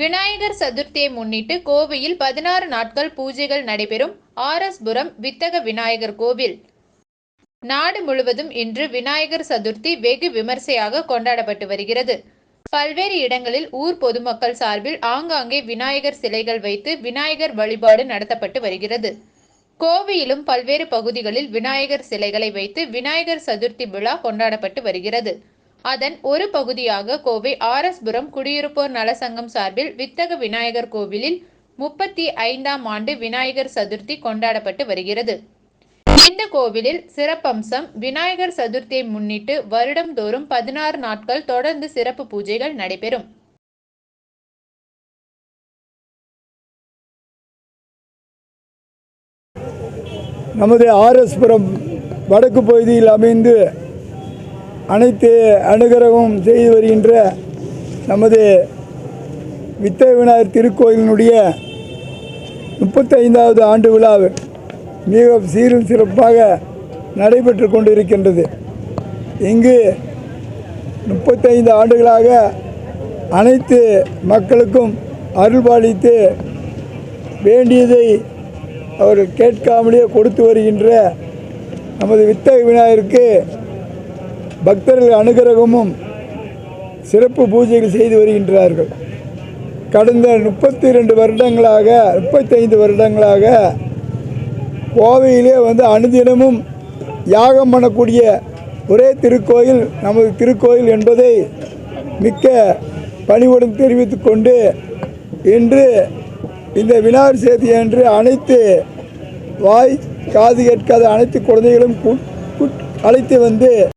விநாயகர் சதுர்த்தியை முன்னிட்டு கோவையில் பதினாறு நாட்கள் பூஜைகள் நடைபெறும் ஆர்எஸ்புரம் வித்தக விநாயகர் கோவில். நாடு முழுவதும் இன்று விநாயகர் சதுர்த்தி வெகு விமர்சையாக கொண்டாடப்பட்டு வருகிறது. பல்வேறு இடங்களில் ஊர் பொதுமக்கள் சார்பில் ஆங்காங்கே விநாயகர் சிலைகள் வைத்து விநாயகர் வழிபாடு நடத்தப்பட்டு வருகிறது. கோவையிலும் பல்வேறு பகுதிகளில் விநாயகர் சிலைகளை வைத்து விநாயகர் சதுர்த்தி விழா கொண்டாடப்பட்டு வருகிறது. அதன் ஒரு பகுதியாக கோவை ஆர்எஸ்புரம் குடியிருப்போர் நலசங்கம் சார்பில் வித்தக விநாயகர் கோவிலில் முப்பத்தி ஐந்தாம் ஆண்டு விநாயகர் சதுர்த்தி கொண்டாடப்பட்டு வருகிறது. இந்த கோவிலில் சிறப்பம்சம் விநாயகர் சதுர்த்தியை முன்னிட்டு வருடம்தோறும் பதினாறு நாட்கள் தொடர்ந்து சிறப்பு பூஜைகள் நடைபெறும். நமது ஆர்எஸ்புரம் வடக்கு பகுதியில் அமைந்து அனைத்து அனுகிரகமும் செய்து வருகின்ற நமது வித்த விநாயகர் திருக்கோயிலினுடைய முப்பத்தைந்தாவது ஆண்டு விழா மிக சீரும் சிறப்பாக நடைபெற்று கொண்டிருக்கின்றது. இங்கு முப்பத்தைந்து ஆண்டுகளாக அனைத்து மக்களுக்கும் அருள்பாலித்து வேண்டியதை அவர் கேட்காமலே கொடுத்து வருகின்ற நமது வித்தக விநாயகருக்கு பக்தர்கள் அனுகிரகமும் சிறப்பு பூஜைகள் செய்து வருகின்றார்கள். கடந்த முப்பத்தி ரெண்டு வருடங்களாக முப்பத்தைந்து வருடங்களாக கோவையிலே வந்து அனுதினமும் யாகம் பண்ணக்கூடிய ஒரே திருக்கோயில் நமது திருக்கோயில் என்பதை மிக்க பணிவுடன் தெரிவித்து கொண்டு இன்று இந்த வினார் சேர்த்தி என்று அனைத்து வாய் காது கேட்காத அனைத்து குழந்தைகளும் கூட்- அழைத்து வந்து